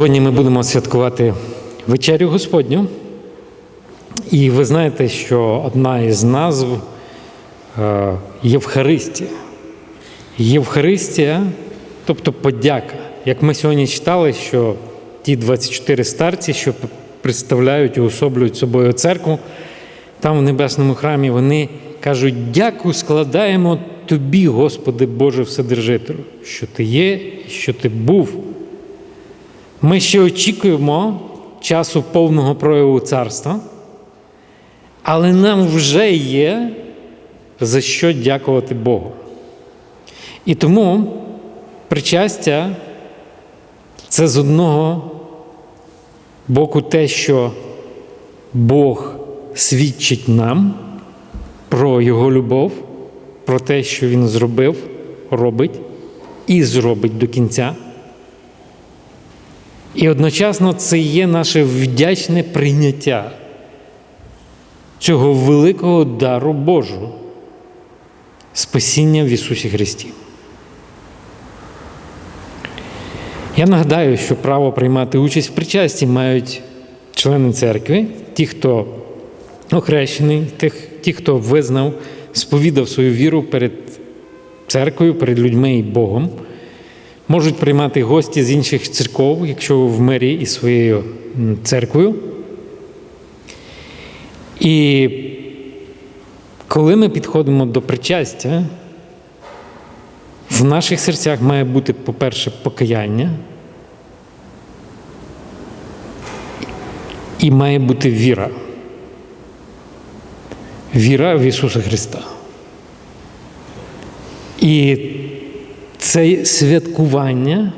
Сьогодні ми будемо святкувати вечерю Господню. І ви знаєте, що одна із назв е, Євхаристія. Євхаристія, тобто подяка. Як ми сьогодні читали, що ті 24 старці, що представляють і особлюють собою церкву, там в небесному храмі вони кажуть: дякую складаємо тобі, Господи Боже Вседержителю, що ти є що ти був. Ми ще очікуємо часу повного прояву царства, але нам вже є за що дякувати Богу. І тому причастя це з одного боку те, що Бог свідчить нам про Його любов, про те, що Він зробив, робить і зробить до кінця. І одночасно це є наше вдячне прийняття цього великого дару Божого спасіння в Ісусі Христі. Я нагадаю, що право приймати участь в причасті мають члени церкви, ті, хто охрещений, ті, хто визнав, сповідав свою віру перед церквою, перед людьми і Богом. Можуть приймати гості з інших церков, якщо в мирі із своєю церквою. І коли ми підходимо до причастя, в наших серцях має бути, по-перше, покаяння і має бути віра. Віра в Ісуса Христа. І це святкування,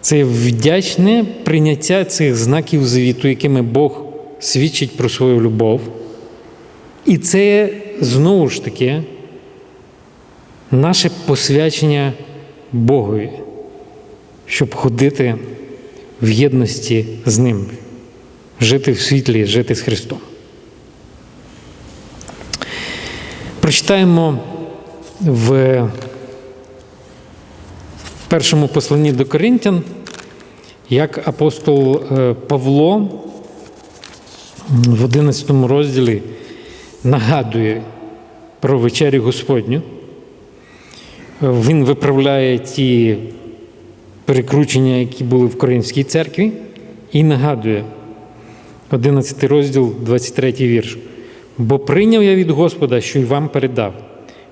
це вдячне прийняття цих знаків завіту, якими Бог свідчить про свою любов. І це знову ж таки наше посвячення Богові, щоб ходити в єдності з Ним, жити в світлі, жити з Христом. Прочитаємо в першому посланні до Коринтян, як апостол Павло в 11 розділі нагадує про вечерю Господню. Він виправляє ті перекручення, які були в Коринській церкві, і нагадує 11 розділ, 23 вірш. Бо прийняв я від Господа, що й вам передав,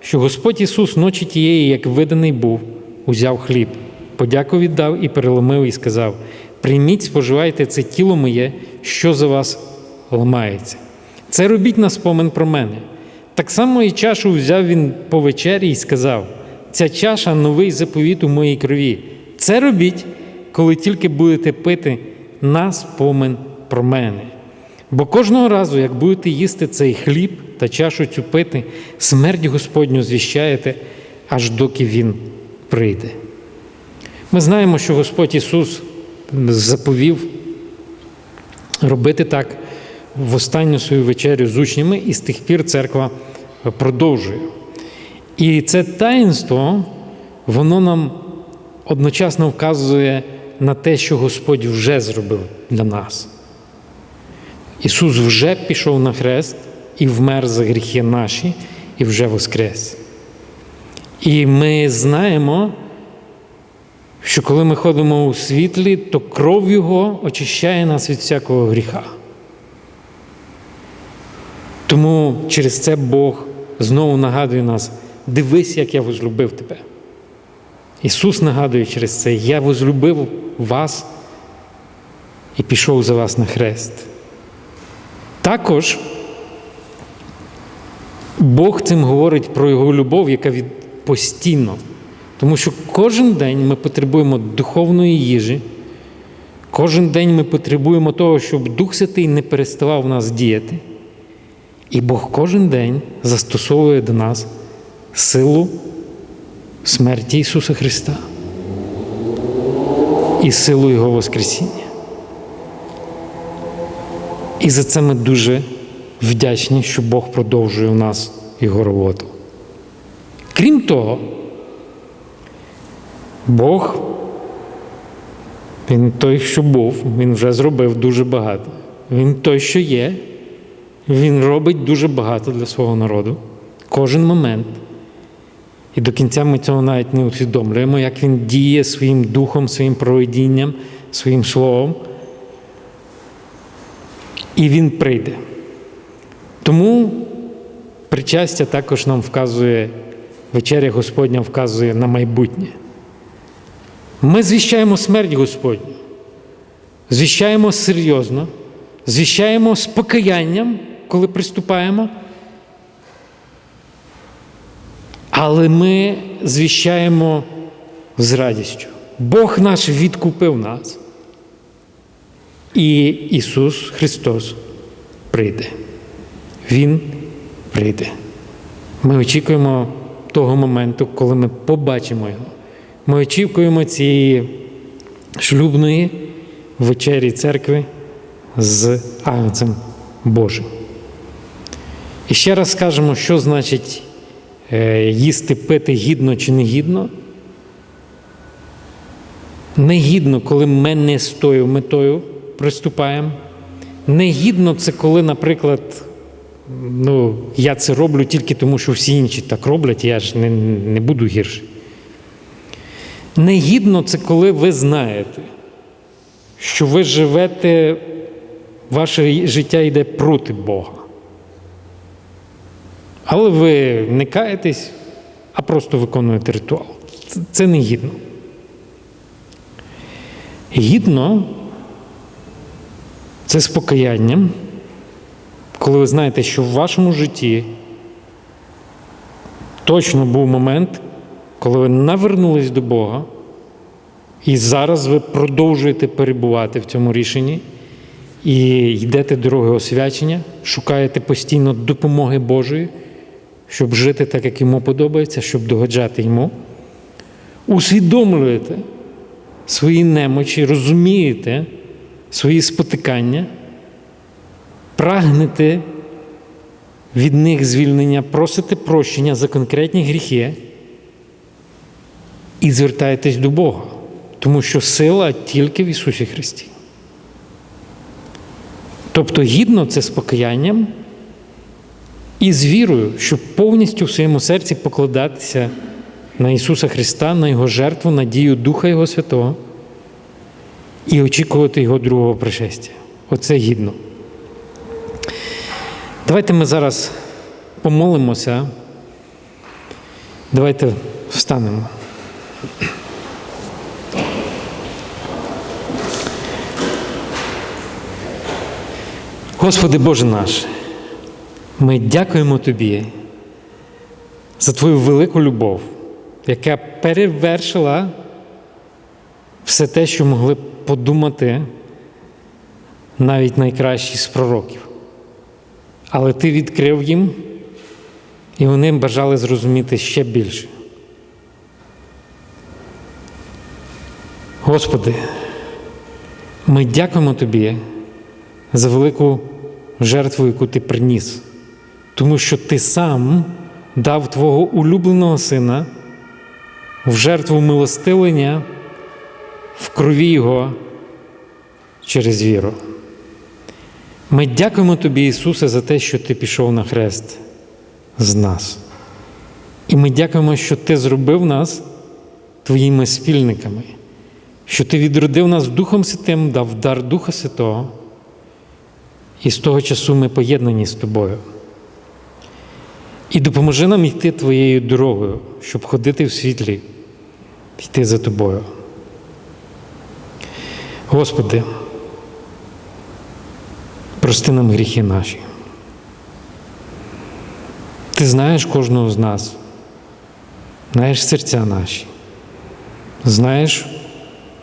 що Господь Ісус ночі тієї, як виданий був, узяв хліб, подяку віддав і переломив, і сказав: Прийміть, споживайте це тіло моє, що за вас ламається. Це робіть на спомин про мене. Так само і чашу взяв він по вечері і сказав: Ця чаша новий заповіт у моїй крові. Це робіть, коли тільки будете пити на спомин про мене. Бо кожного разу, як будете їсти цей хліб та чашу цю пити, смерть Господню звіщаєте, аж доки Він прийде. Ми знаємо, що Господь Ісус заповів робити так в останню свою вечерю з учнями, і з тих пір церква продовжує. І це таїнство, воно нам одночасно вказує на те, що Господь вже зробив для нас. Ісус вже пішов на хрест і вмер за гріхи наші, і вже воскрес. І ми знаємо, що коли ми ходимо у світлі, то кров Його очищає нас від всякого гріха. Тому через це Бог знову нагадує нас: дивись, як я возлюбив тебе. Ісус нагадує через це, я возлюбив вас і пішов за вас на хрест. Також Бог цим говорить про Його любов, яка від постійно. Тому що кожен день ми потребуємо духовної їжі, кожен день ми потребуємо того, щоб Дух Святий не переставав в нас діяти. І Бог кожен день застосовує до нас силу смерті Ісуса Христа і силу Його Воскресіння. І за це ми дуже вдячні, що Бог продовжує у нас Його роботу. Крім того, Бог Він той, що був, він вже зробив дуже багато. Він той, що є, він робить дуже багато для свого народу. Кожен момент. І до кінця ми цього навіть не усвідомлюємо, як він діє своїм духом, своїм проведінням, своїм словом. І він прийде. Тому причастя також нам вказує, вечеря Господня вказує на майбутнє. Ми звіщаємо смерть Господню, звіщаємо серйозно, звіщаємо з покаянням, коли приступаємо. Але ми звіщаємо з радістю. Бог наш відкупив нас. І Ісус Христос прийде. Він прийде. Ми очікуємо того моменту, коли ми побачимо Його. Ми очікуємо цієї шлюбної вечері церкви з Агнцем Божим. І ще раз скажемо, що значить е, їсти, пити гідно чи не гідно. Негідно, коли ми не з тою метою приступаємо. Негідно це коли, наприклад, ну, я це роблю тільки тому, що всі інші так роблять, я ж не, не буду гірший. Негідно це коли ви знаєте, що ви живете, ваше життя йде проти Бога. Але ви не каєтесь, а просто виконуєте ритуал. Це, це не гідно. Гідно це з покаянням, коли ви знаєте, що в вашому житті точно був момент, коли ви навернулись до Бога, і зараз ви продовжуєте перебувати в цьому рішенні і йдете дороги освячення, шукаєте постійно допомоги Божої, щоб жити так, як йому подобається, щоб догоджати йому. Усвідомлюєте свої немочі, розумієте свої спотикання, прагнете від них звільнення, просите прощення за конкретні гріхи і звертаєтесь до Бога, тому що сила тільки в Ісусі Христі. Тобто гідно це з покаянням і з вірою, щоб повністю в своєму серці покладатися на Ісуса Христа, на Його жертву, на дію Духа Його Святого і очікувати Його другого пришестя. Оце гідно. Давайте ми зараз помолимося. Давайте встанемо. Господи Боже наш, ми дякуємо Тобі за Твою велику любов, яка перевершила все те, що могли подумати навіть найкращі з пророків. Але Ти відкрив їм, і вони бажали зрозуміти ще більше. Господи, ми дякуємо Тобі за велику жертву, яку Ти приніс, тому що Ти сам дав Твого улюбленого Сина в жертву милостивлення в крові Його через віру. Ми дякуємо Тобі, Ісусе, за те, що Ти пішов на хрест з нас. І ми дякуємо, що Ти зробив нас Твоїми спільниками, що Ти відродив нас Духом Святим, дав дар Духа Святого, і з того часу ми поєднані з Тобою. І допоможи нам йти Твоєю дорогою, щоб ходити в світлі, йти за Тобою. Господи, прости нам гріхи наші. Ти знаєш кожного з нас, знаєш серця наші, знаєш,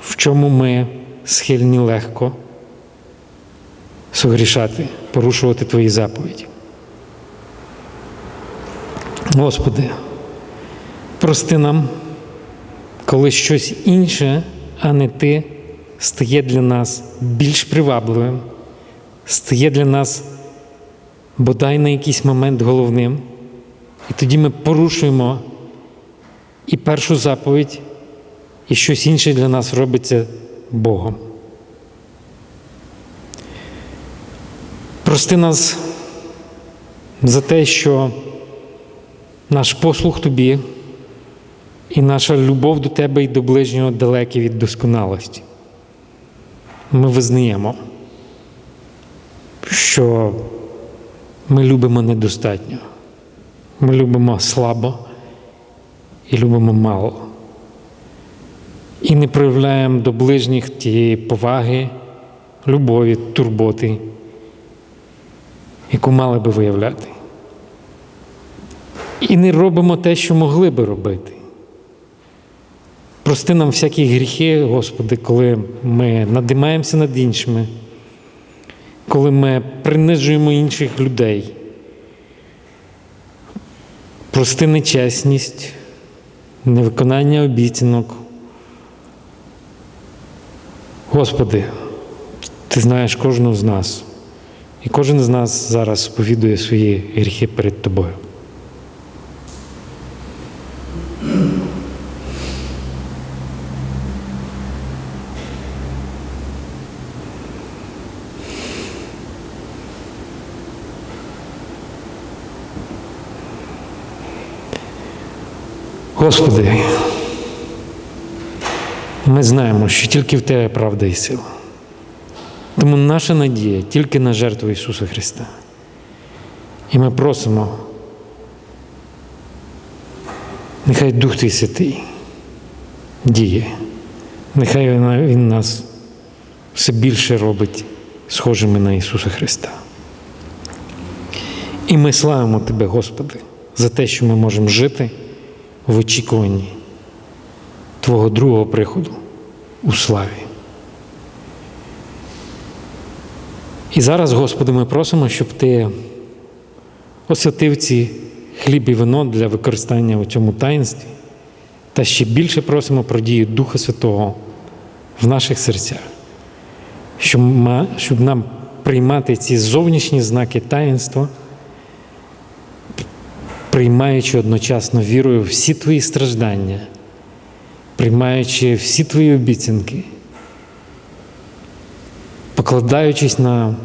в чому ми схильні легко согрішати, порушувати Твої заповіді. Господи, прости нам, коли щось інше, а не Ти, стає для нас більш привабливим, стає для нас бодай на якийсь момент головним, і тоді ми порушуємо і першу заповідь, і щось інше для нас робиться Богом. Прости нас за те, що наш послух тобі і наша любов до тебе і до ближнього далекі від досконалості. Ми визнаємо, що ми любимо недостатньо. Ми любимо слабо і любимо мало. І не проявляємо до ближніх тієї поваги, любові, турботи, яку мали би виявляти. І не робимо те, що могли би робити. Прости нам всякі гріхи, Господи, коли ми надимаємося над іншими, коли ми принижуємо інших людей. Прости нечесність, невиконання обіцянок. Господи, Ти знаєш кожного з нас, і кожен з нас зараз сповідує свої гріхи перед Тобою. Господи, ми знаємо, що тільки в Тебе правда і сила. Тому наша надія тільки на жертву Ісуса Христа. І ми просимо, нехай Дух Твій Святий діє, нехай Він нас все більше робить схожими на Ісуса Христа. І ми славимо Тебе, Господи, за те, що ми можемо жити в очікуванні Твого другого приходу у славі. І зараз, Господи, ми просимо, щоб Ти освятив ці хліб і вино для використання у цьому таїнстві, та ще більше просимо про дію Духа Святого в наших серцях, щоб нам приймати ці зовнішні знаки таїнства, приймаючи одночасно вірою всі Твої страждання, приймаючи всі Твої обіцянки, покладаючись на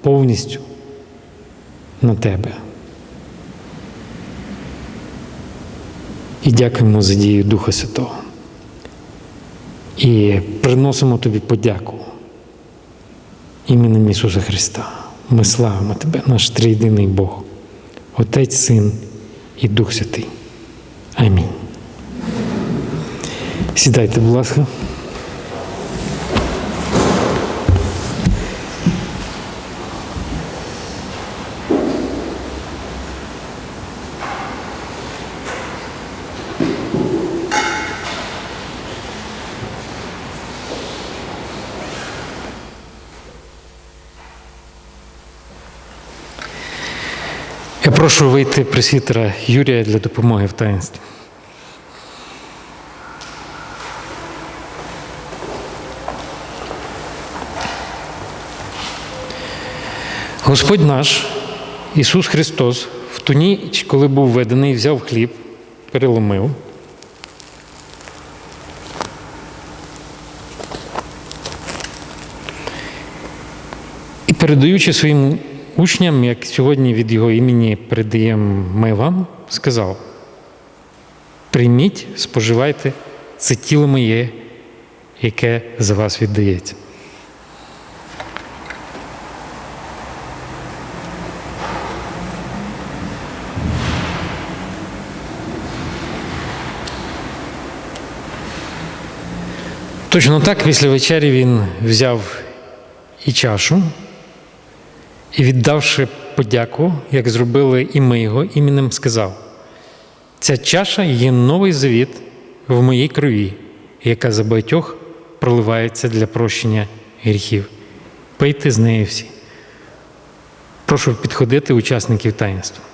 повністю на Тебе. І дякуємо за дію Духа Святого. І приносимо Тобі подяку іменем Ісуса Христа. Ми славимо Тебе, наш триєдиний Бог, Отець, Син і Дух Святий. Амінь. Сідайте, будь ласка. Я прошу вийти пресвітера Юрія для допомоги в таїнстві. Господь наш, Ісус Христос, в ту ніч, коли був введений, взяв хліб, переломив. І передаючи своїм учням, як сьогодні від його імені передаємо ми вам, сказав: прийміть, споживайте це тіло моє, яке за вас віддається. Точно так, після вечері він взяв і чашу, і, віддавши подяку, як зробили і ми його іменем, сказав: ця чаша є новий завіт в моїй крові, яка за багатьох проливається для прощення гріхів. Пийте з неї всі. Прошу підходити учасників таїнства.